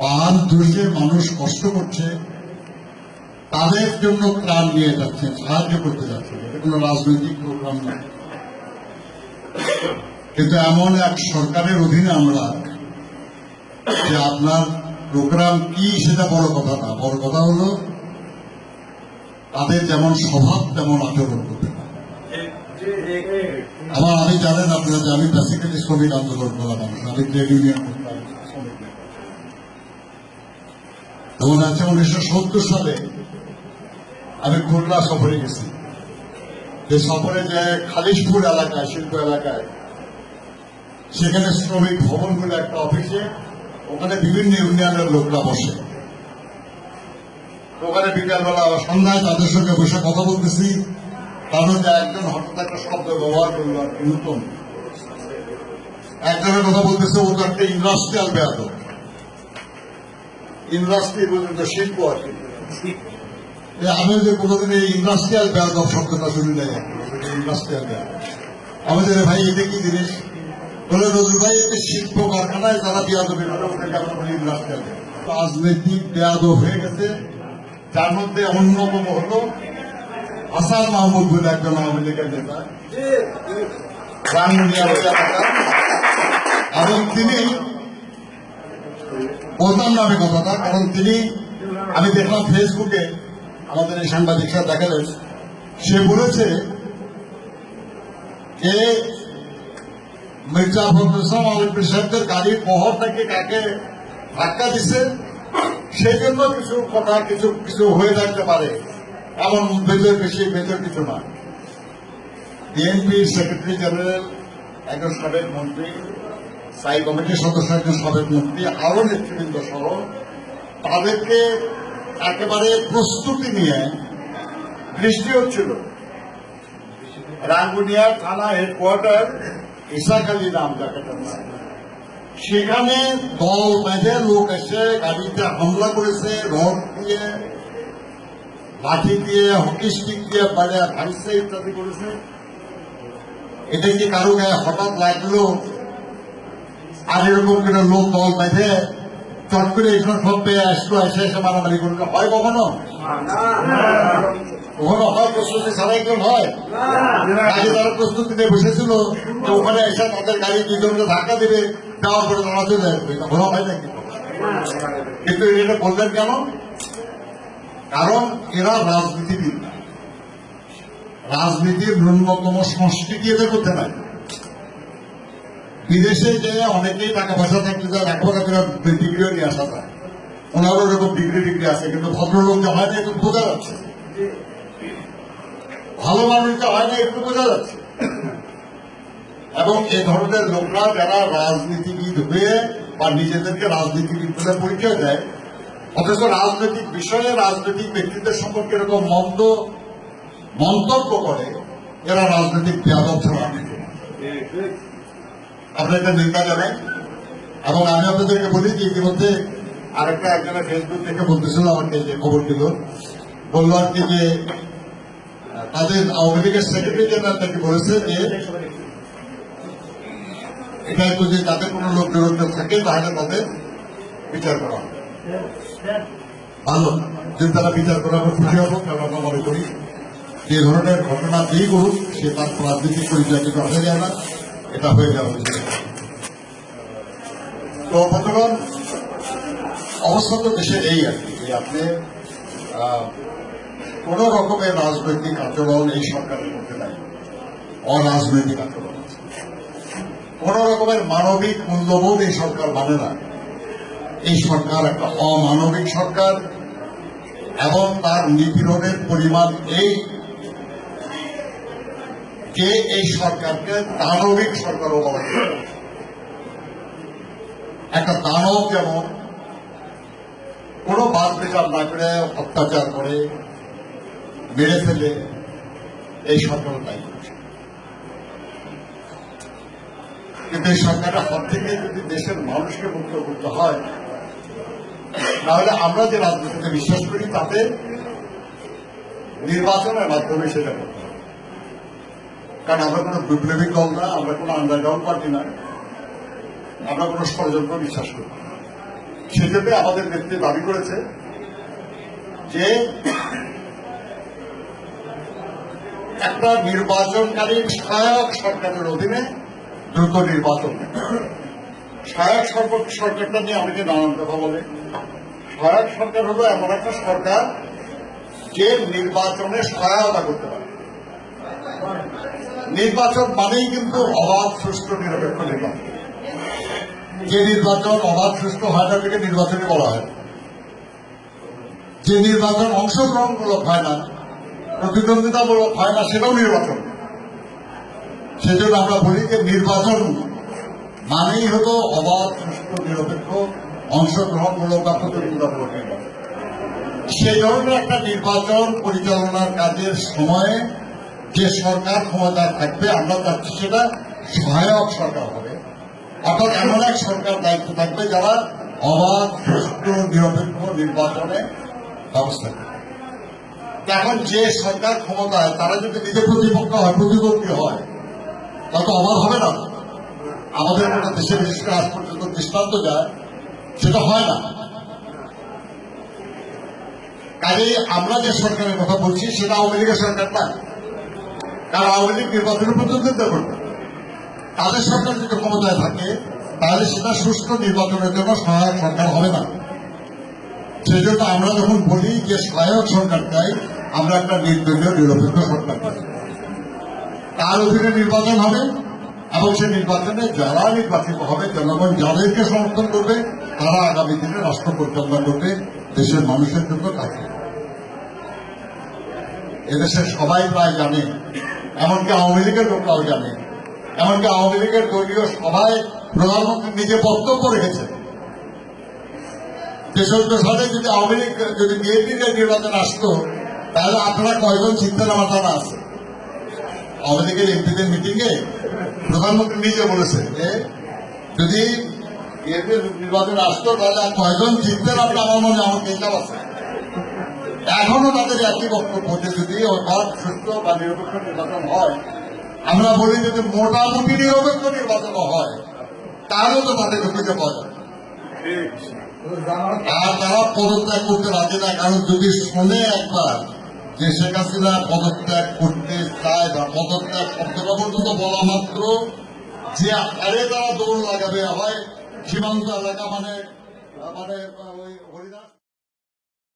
পাহাড় ধসে মানুষ কষ্ট করছে, তাদের জন্য ত্রাণ নিয়ে যাচ্ছে, সাহায্য করতে যাচ্ছে। এটা কোনো রাজনৈতিক প্রোগ্রাম না। কিন্তু এমন এক সরকারের অধীনে আমরা যে আপনার প্রোগ্রাম কি সেটা বড় কথা না। বড় কথা হলো, তাদের যেমন স্বভাব তেমন আচরণ করতে আমার আমি জানেন আপনারা যে আমি বেসিক্যালি শ্রমিক আন্দোলন করা মানুষ। আমি ট্রেড ইউনিয়ন শ্রমিক আছে উনিশশো সত্তর সালে আমি খুলনা সফরে গেছি। যে সফরে যে খালিশপুর এলাকায়, শিল্প এলাকায়, সেখানে শ্রমিক ভবন বলে একটা অফিসে, ওখানে বিভিন্ন ইউনিয়নের লোকরা বসে। ওখানে বিকালবেলা সন্ধ্যায় তাদের সঙ্গে বসে কথা বলতেছি। তার মধ্যে একজন হঠাৎ একটা শব্দ ব্যবহার করল আর কি, নতুন। একজনের কথা বলতেছে, ও তো একটা ইন্ডাস্ট্রিয়াল ব্যাধ ইন্ডাস্ট্রি বলতে তো শিল্প আর কি আমি যে কোনোদিন এই ইন্ডাস্ট্রিয়াল ব্যাধ শব্দটা শুনি নাই। ইন্ডাস্ট্রিয়াল ব্যাধ আমাদের ভাই এটা কি জিনিস? বলে নজরুল ভাই এটা শিল্প কারখানায় যারা বিয়াদবি ইন্ডাস্ট্রিয়াল রাজনৈতিক বেয়াদ হয়ে গেছে। যার মধ্যে অন্যতম হলো হাসান মাহমুদ বলে একজন আওয়ামী লীগের নেতা। এবং তিনি বলতাম না আমি কথাটা কারণ তিনি, আমি দেখলাম ফেসবুকে আমাদের এই সাংবাদিকরা দেখালেন সে বলেছে যে, মির্জা ফখরুল ইসলাম আলমগীর সাহেবদের গাড়ির বহর থেকে কাকে ধাক্কা দিছে, সেই জন্য কিছু কথা, কিছু কিছু হয়ে থাকতে পারে। এমন ভেতর বেশি, ভেতর কিছু না। বিএনপির সেক্রেটারি জেনারেল, একজন সাবেক মন্ত্রী স্থায়ী কমিটির সদস্য একজন সাবেক মন্ত্রী আরও নেতৃবৃন্দ সহ তাদেরকে একেবারে প্রস্তুতি নিয়ে বৃষ্টি হচ্ছিল। রাঙ্গুনিয়া থানা হেডকোয়ার্টার, ইসাখালী নাম নাম সেখানে দল বেঁধে লোক এসে গাড়িতে হামলা করেছে, রড দিয়ে, লাঠি দিয়ে, হকি স্টিক দিয়ে, বাইরে ভাঙছে ইত্যাদি করেছে। এটা কি কারও গায়ে হঠাৎ লাগল? আর এরকম করে লোক দল বেঁধে চট করে এইসব সব পেয়ে আসলো, এসে এসে মারামারি করল। হয় কখনো? কখনো হয়? প্রস্তুতি ছাড়াই কেউ হয়? আগে তারা প্রস্তুতি নিয়ে বসেছিল যে ওখানে এসে তাদের গাড়ি দুজনকে ধাক্কা দেবে দেওয়ার পরে তারা চলে আসবে। ঘোরা হয় নাকি? কিন্তু এটা বললেন কেন? কারণ এরা রাজনীতিবিদ। রাজনীতির ন্যূনতম সংস্কৃতি এদের করতে নাই। বিদেশে যে অনেকেই টাকা পয়সা থাকলে যা লেখাপড়া করে ডিগ্রিও নিয়ে আসা যায়। ওনারও এরকম ডিগ্রি ডিগ্রি আছে, কিন্তু ভদ্রলোক যে হয় না একটু বোঝা যাচ্ছে। ভালো মানুষ যে হয় না একটু বোঝা যাচ্ছে। এবং এ ধরনের লোকরা যারা রাজনীতিবিদ হয়ে বা নিজেদেরকে রাজনীতিবিদ বলে পরিচয় দেয়, অথচ রাজনৈতিক বিষয়ে রাজনৈতিক ব্যক্তিদের সম্পর্কে এরকম মন্দ মন্তব্য করে, এরা রাজনৈতিক বেয়াদব ছাড়া। আপনারা এটা নিন্দা জানেন এবং আমি আপনাদেরকে বলি যে ইতিমধ্যে আরেকটা একজনের ফেসবুক থেকে বলতেছিল আমাকে যে খবর দিল। বলল আর কি যে তাদের আওয়ামী লীগের সেক্রেটারি জেনারেল নাকি বলেছে যে, এটা একটু যে যাতে কোনো লোক বিরুদ্ধে থাকে, তাহলে তাদের বিচার করা ভালো, যদি তারা বিচার করা আমরা খুশি হব, কারণ আমরা মনে করি যে ধরনের ঘটনা যেই করুক, সে তার রাজনৈতিক পরিচয় কিন্তু আসা যায় না। এটা হয়ে উচিত তো বন্ধুগণ, অবস্থা তো দেশের এই আর কি আপনি কোন রকমের রাজনৈতিক আচরণ এই সরকারের মধ্যে নাই। অরাজনৈতিক আছে। কোন রকমের মানবিক মূল্যবোধ এই সরকার মানে না। এই সরকার একটা অমানবিক সরকার এবং তার নিপীড়নের পরিমাণ এই যে এই সরকারকে দানবিক সরকারও বলা যায়। একটা দানব যেমন, কোনো বাদ বিচার না করে, অত্যাচার করে, মেরে ফেলে, এই সরকার তাই। কিন্তু এই সরকারের হাত থেকে যদি দেশের মানুষকে মুক্ত করতে হয়, তাহলে আমরা যে রাজনীতিতে বিশ্বাস করি তাতে নির্বাচনের মাধ্যমে সেটা করতে কারণ আমরা কোনো বিপ্লবী দল না, আমরা কোনো আন্ডারগ্রাউন্ড পার্টি না। আমরা কোনো ষড়যন্ত্র বিশ্বাস করি। সেজন্য আমাদের নেত্রী দাবি করেছে যে একটা নির্বাচনকালীন সহায়ক সরকারের অধীনে দ্রুত নির্বাচন সহায়ক সরকার সরকারটা নিয়ে অনেকে নানান কথা বলে। সহায়ক সরকার হলো এমন একটা সরকার যে নির্বাচনে সহায়তা করতে পারে। নির্বাচন মানেই কিন্তু অবাধ, সুষ্ঠু, নিরপেক্ষ নির্বাচন। যে নির্বাচন অবাধ, সুষ্ঠু হয় না থেকে নির্বাচনে বলা হয়। যে নির্বাচন অংশগ্রহণমূলক হয় না, প্রতিদ্বন্দ্বিতামূলক হয় না, সেটাও নির্বাচন। সেজন্য আমরা বলি যে নির্বাচন মানেই হতো অবাধ, সুষ্ঠু, নিরপেক্ষ, অংশগ্রহণমূলক বা প্রতিদ্বন্দ্বিতামূলক নির্বাচন। সেই ধরনের একটা নির্বাচন পরিচালনার কাজের সময়ে যে সরকার ক্ষমতায় থাকবে, আমরা চাচ্ছি সেটা সহায়ক সরকার হবে। অর্থাৎ এমন এক সরকার দায়িত্ব থাকবে যারা অবাধ, সুষ্ঠু, নিরপেক্ষ নির্বাচনে ব্যবস্থা করবে এখন যে সরকার ক্ষমতায়, তারা যদি নিজে প্রতিপক্ষ হয়, প্রতিদ্বন্দ্বী হয় তা তো অবাধ হবে না। আমাদের মতো দেশে, বিশেষ করে আজ পর্যন্ত দৃষ্টান্ত যায়, সেটা হয় না। কাজেই আমরা যে সরকারের কথা বলছি, সেটা আওয়ামী লীগের সরকার না কারণ আওয়ামী লীগ নির্বাচনের প্রতিদ্বন্দ্বিতা করবে। তাদের সরকার যদি ক্ষমতায় থাকে, তাহলে সেটা সুষ্ঠু নির্বাচনের জন্য সহায়ক সরকার হবে না। সেজন্য আমরা যখন বলি যে সহায়ক সরকার চাই, আমরা একটা নির্দলীয়, নিরপেক্ষ সরকার চাই। তার অধীনে নির্বাচন হবে এবং সেই নির্বাচনে যারা নির্বাচিত হবে, জনগণ যাদেরকে সমর্থন করবে, তারা আগামী দিনে রাষ্ট্র পরিচালনা করবে, দেশের মানুষের জন্য কাজ করবে। এদেশের সবাই প্রায় জানে এমনকি আওয়ামী লীগের লোকরাও জানে। এমনকি আওয়ামী লীগের দলীয় সভায় প্রধানমন্ত্রী নিজে বক্তব্য রেখেছেন। তেষট্টি সালে যদি আওয়ামী লীগ, যদি বিএনপি নির্বাচন আসতো, তাহলে আপনারা কয়জন চিন্তা আমার জানা আছে আওয়ামী লীগের এমপিদের মিটিং এ প্রধানমন্ত্রী নিজে বলেছেন যে, যদি বিএনপি নির্বাচন আসতো, তাহলে কয়জন জিততেন আপনি আমার মনে আমার হিসাব আছে। এখনও তাদের একই বক্তব্য যে যদি অবাধ সুস্থ বা নিরপেক্ষ নির্বাচন হয়, আমরা বলি যদি মোটামুটি নিরপেক্ষ নির্বাচন হয় তাহলেও তো তাদের খুঁজে পাওয়া আর তারা পদত্যাগ করতে রাজি না, কারণ যদি শোনে একবার যে শেখ হাসিনা পদত্যাগ করতে চায় বা পদত্যাগ শব্দটা পর্যন্ত বলা মাত্র যে আরে তারা দৌড় লাগাবে, হয় সীমান্ত এলাকা মানে মানে ওই